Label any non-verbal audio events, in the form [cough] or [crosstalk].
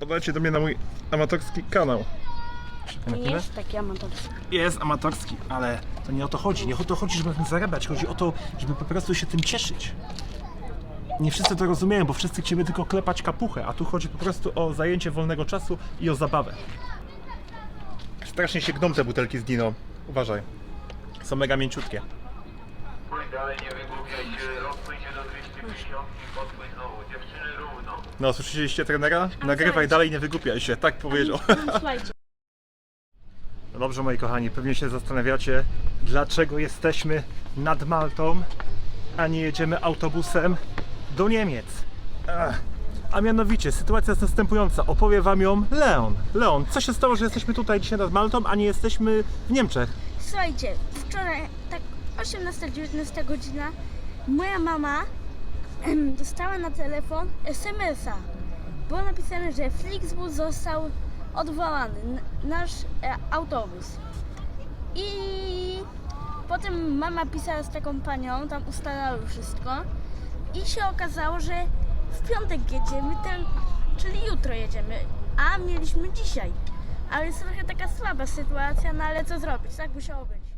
Podajcie do mnie na mój amatorski kanał. To nie jest taki amatorski. Jest amatorski, ale to nie o to chodzi. Nie o to chodzi, żeby na tym zarabiać. Chodzi o to, żeby po prostu się tym cieszyć. Nie wszyscy to rozumieją, bo wszyscy chcemy tylko klepać kapuchę, a tu chodzi po prostu o zajęcie wolnego czasu i o zabawę. Strasznie się gną te butelki z Dino. Uważaj. Są mega mięciutkie. Pójdź dalej, nie wygłupiaj się, się do 250 i podpójdź znowu. No, słyszeliście trenera? Nagrywaj dalej, nie wygłupiaj się. Tak powiedział. Słuchajcie, No [laughs] dobrze, moi kochani, pewnie się zastanawiacie, dlaczego jesteśmy nad Maltą, a nie jedziemy autobusem do Niemiec. Ech. A mianowicie, sytuacja jest następująca. Opowie wam ją Leon. Leon, co się stało, że jesteśmy tutaj dzisiaj nad Maltą, a nie jesteśmy w Niemczech? słuchajcie, wczoraj, tak 18-19 godzina, moja mama dostała na telefon SMS-a. Było napisane, że Flixbus został odwołany, nasz e, autobus. I potem mama pisała z taką panią, tam ustalały wszystko. I się okazało, że w piątek jedziemy, ten, czyli jutro jedziemy, a mieliśmy dzisiaj. Ale jest trochę taka słaba sytuacja, no ale co zrobić, tak musiało być.